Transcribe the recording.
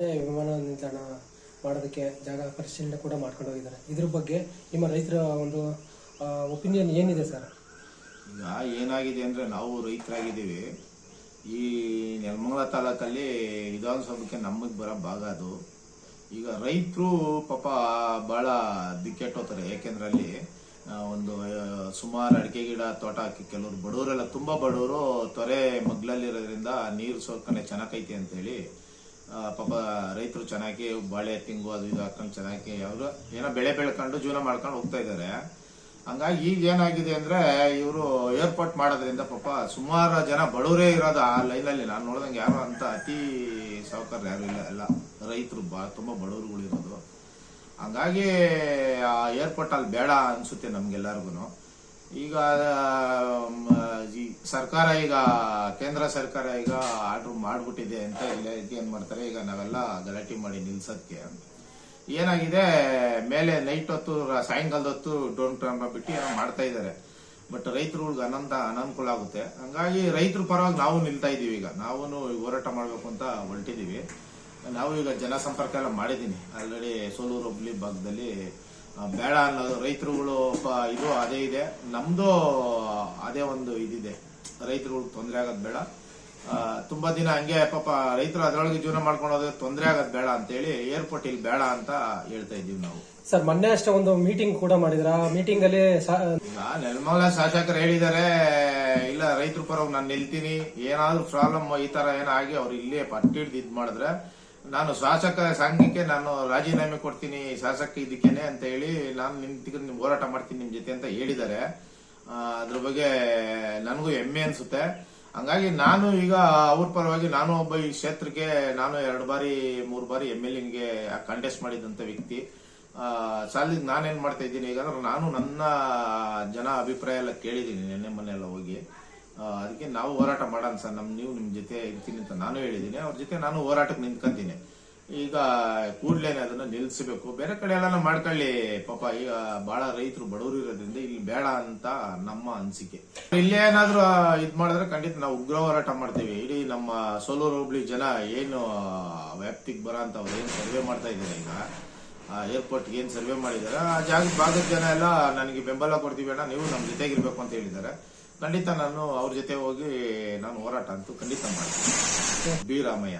ವಿಮಾನ ನಿಲ್ದಾಣ ಮಾಡೋದಕ್ಕೆ ಜಾಗ ಪರಿಶೀಲನೆ ಕೂಡ ಮಾಡ್ಕೊಂಡು ಹೋಗಿದ್ದಾರೆ. ಇದ್ರ ಬಗ್ಗೆ ನಿಮ್ಮ ರೈತರ ಒಂದು ಒಪಿನಿಯನ್ ಏನಿದೆ ಸರ್? ಈಗ ಏನಾಗಿದೆ ಅಂದರೆ ನಾವು ರೈತರಾಗಿದ್ದೀವಿ. ಈ ನೆಲಮಂಗಲ ತಾಲೂಕಲ್ಲಿ ವಿಧಾನಸಭೆಗೆ ನಮಗೆ ಬರೋ ಭಾಗ ಅದು. ಈಗ ರೈತರು ಪಾಪ ಭಾಳ ದಿಕ್ಕೆಟ್ಟೋತಾರೆ ಯಾಕೆಂದ್ರೆ ಅಲ್ಲಿ ಒಂದು ಸುಮಾರು ಅಡಿಕೆ ಗಿಡ ತೋಟ ಹಾಕಿ ಕೆಲವರು ಬಡವರೆಲ್ಲ, ತುಂಬ ಬಡವರು ತೊರೆ ಮಗ್ಲಲ್ಲಿರೋದ್ರಿಂದ ನೀರು ಸೋಕನೆ ಚೆನ್ನಾಗೈತೆ ಅಂತೇಳಿ ಪಾಪ ರೈತರು ಚೆನ್ನಾಗಿ ಬಾಳೆ ತೆಂಗು ಅದು ಇದು ಹಾಕೊಂಡು ಚೆನ್ನಾಗಿ ಅವರು ಏನೋ ಬೆಳೆ ಬೆಳ್ಕೊಂಡು ಜೀವನ ಮಾಡ್ಕೊಂಡು ಹೋಗ್ತಾ ಇದ್ದಾರೆ. ಹಂಗಾಗಿ ಈಗ ಏನಾಗಿದೆ ಅಂದ್ರೆ ಇವರು ಏರ್ಪೋರ್ಟ್ ಮಾಡೋದ್ರಿಂದ ಪಾಪ ಸುಮಾರು ಜನ ಬಡವರೇ ಇರೋದು ಆ ಲೈನಲ್ಲಿ. ನಾನು ನೋಡಿದಂಗೆ ಯಾರು ಅಂತ ಅತಿ ಸೌಕರ್ಯ ಯಾರು ಇಲ್ಲ. ಎಲ್ಲ ರೈತರು ಬಾ, ತುಂಬ ಬಡವರುಗಳು ಇರೋದು ಹಂಗಾಗಿ ಆ ಏರ್ಪೋರ್ಟ್ ಅಲ್ಲಿ ಬೇಡ ಅನ್ಸುತ್ತೆ ನಮ್ಗೆಲ್ಲರಿಗೂ ಈಗ ಸರ್ಕಾರ ಈಗ, ಕೇಂದ್ರ ಸರ್ಕಾರ ಈಗ ಆರ್ಡರ್ ಮಾಡ್ಬಿಟ್ಟಿದೆ ಅಂತ ಎಲ್ಲ ಏನು ಮಾಡ್ತಾರೆ? ಈಗ ನಾವೆಲ್ಲ ಗಲಾಟೆ ಮಾಡಿ ನಿಲ್ಸೋದಕ್ಕೆ ಏನಾಗಿದೆ? ಮೇಲೆ ನೈಟ್ ಹೊತ್ತು ಸಾಯಂಕಾಲದ ಹೊತ್ತು ಡೋನ್ ಕ್ಯಾಮ್ರಾ ಬಿಟ್ಟು ಏನೋ ಮಾಡ್ತಾ ಇದ್ದಾರೆ. ಬಟ್ ರೈತರುಗಳಿಗೆ ಅನಂತ, ಅನಾನುಕೂಲ ಆಗುತ್ತೆ. ಹಂಗಾಗಿ ರೈತರ ಪರವಾಗಿ ನಾವು ನಿಲ್ತಾ ಇದೀವಿ ಈಗ. ನಾವು ಹೋರಾಟ ಮಾಡಬೇಕು ಅಂತ ಹೊರಟಿದೀವಿ ನಾವು ಈಗ ಜನಸಂಪರ್ಕ ಎಲ್ಲ ಮಾಡಿದ್ದೀನಿ. ಆಲ್ರೆಡಿ ಸೋಲೂರು ಹುಬ್ಳಿ ಭಾಗದಲ್ಲಿ ಬೇಡ ಅನ್ನೋದು ರೈತರುಗಳು ಇದು ಅದೇ ಇದೆ. ನಮ್ದು ಅದೇ ಒಂದು ಇದಿದೆ. ರೈತರುಗಳು ತೊಂದರೆ ಆಗೋದು ಬೇಡ. ತುಂಬಾ ದಿನ ಹಂಗೆ ಪಾಪ ರೈತರು ಅದರೊಳಗೆ ಜೀವನ ಮಾಡ್ಕೊಂಡು ಹೋದ್ರೆ ತೊಂದರೆ ಆಗೋದು ಬೇಡ ಅಂತೇಳಿ ಏರ್ಪೋರ್ಟ್ ಇಲ್ಲಿ ಬೇಡ ಅಂತ ಹೇಳ್ತಾ ಇದೀವಿ ನಾವು. ಸರ್ ಮೊನ್ನೆ ಅಷ್ಟೇ ಒಂದು ಮೀಟಿಂಗ್ ಕೂಡ ಮಾಡಿದ್ರ. ಮೀಟಿಂಗ್ ಅಲ್ಲಿ ನೆಲಮಂಗಲ ಶಾಸಕರು ಹೇಳಿದ್ದಾರೆ ಇಲ್ಲ ರೈತರ ಪರವಾಗಿ ನಾನು ನಿಲ್ತೀನಿ. ಏನಾದ್ರೂ ಪ್ರಾಬ್ಲಮ್ ಈ ತರ ಏನಾಗಿ ಅವ್ರು ಇಲ್ಲೇ ಪಟ್ಟಿ ಹಿಡ್ದು ಇದ್ ಮಾಡಿದ್ರೆ ನಾನು ಶಾಸಕ ಸಂಘಕ್ಕೆ ನಾನು ರಾಜೀನಾಮೆ ಕೊಡ್ತೀನಿ, ಶಾಸಕ ಇದಕ್ಕೇನೆ ಅಂತ ಹೇಳಿ ನಾನು ನಿಮ್ ಹೋರಾಟ ಮಾಡ್ತೀನಿ ನಿಮ್ ಜೊತೆ ಅಂತ ಹೇಳಿದ್ದಾರೆ. ಅದ್ರ ಬಗ್ಗೆ ನನಗೂ ಹೆಮ್ಮೆ ಅನ್ಸುತ್ತೆ. ಹಂಗಾಗಿ ನಾನು ಈಗ ಅವ್ರ ಪರವಾಗಿ ನಾನು ಒಬ್ಬ ಈ ಕ್ಷೇತ್ರಕ್ಕೆ ನಾನು ಎರಡು ಬಾರಿ, ಮೂರು ಬಾರಿ ಎಂ ಎಲ್ ಎನ್ಗೆ ಕಂಟೆಸ್ಟ್ ಮಾಡಿದಂತ ವ್ಯಕ್ತಿ. ಸಾಲಿಗೆ ನಾನೇನ್ ಮಾಡ್ತಾ ಇದ್ದೀನಿ ಈಗ ನಾನು ನನ್ನ ಜನ ಅಭಿಪ್ರಾಯ ಎಲ್ಲ ಕೇಳಿದ್ದೀನಿ, ನಿನ್ನೆ ಮನೆಯೆಲ್ಲ ಹೋಗಿ. ಅದಕ್ಕೆ ನಾವು ಹೋರಾಟ ಮಾಡೋಣ ಸರ್. ನಮ್ ನೀವು ನಿಮ್ಮ ಜೊತೆ ಇರ್ತೀನಿ ಅಂತ ನಾನು ಹೇಳಿದ್ದೀನಿ. ಅವ್ರ ಜೊತೆ ನಾನು ಹೋರಾಟಕ್ಕೆ ನಿಂತ್ಕೊಂತೀನಿ. ಈಗ ಕೂಡ್ಲೇನೆ ಅದನ್ನು ನಿಲ್ಲಿಸಬೇಕು. ಬೇರೆ ಕಡೆ ಎಲ್ಲ ಮಾಡ್ಕೊಳ್ಳಿ ಪಾಪ. ಈಗ ಬಹಳ ರೈತರು ಬಡವರು ಇರೋದ್ರಿಂದ ಇಲ್ಲಿ ಬೇಡ ಅಂತ ನಮ್ಮ ಅನಿಸಿಕೆ. ಇಲ್ಲೇ ಏನಾದರೂ ಇದು ಮಾಡಿದ್ರೆ ಖಂಡಿತ ನಾವು ಉಗ್ರ ಹೋರಾಟ ಮಾಡ್ತೀವಿ. ಇಡೀ ನಮ್ಮ ಸೋಲೂರು ಹುಬ್ಳಿ ಜನ ಏನು ವ್ಯಾಪ್ತಿಗೆ ಬರೋ ಅಂತ ಅವ್ರು ಏನು ಸರ್ವೆ ಮಾಡ್ತಾ ಇದ್ದಾರೆ ಈಗ? ಏರ್ಪೋರ್ಟ್ಗೆ ಏನು ಸರ್ವೆ ಮಾಡಿದ್ದಾರೆ? ಆ ಜಾಗದ ಭಾಗದ ಜನ ಎಲ್ಲ ನನಗೆ ಬೆಂಬಲ ಕೊಡ್ತೀವಿ ಅಣ್ಣ. ನೀವು ನಮ್ಮ ಜೊತೆಗಿರ್ಬೇಕು ಅಂತ ಹೇಳಿದ್ದಾರೆ. ಖಂಡಿತ ನಾನು ಅವ್ರ ಜೊತೆ ಹೋಗಿ ನಾನು ಹೋರಾಟ ಅಂತೂ ಖಂಡಿತ ಮಾಡ್ತೀನಿ. ಬಿ ರಾಮಯ್ಯ.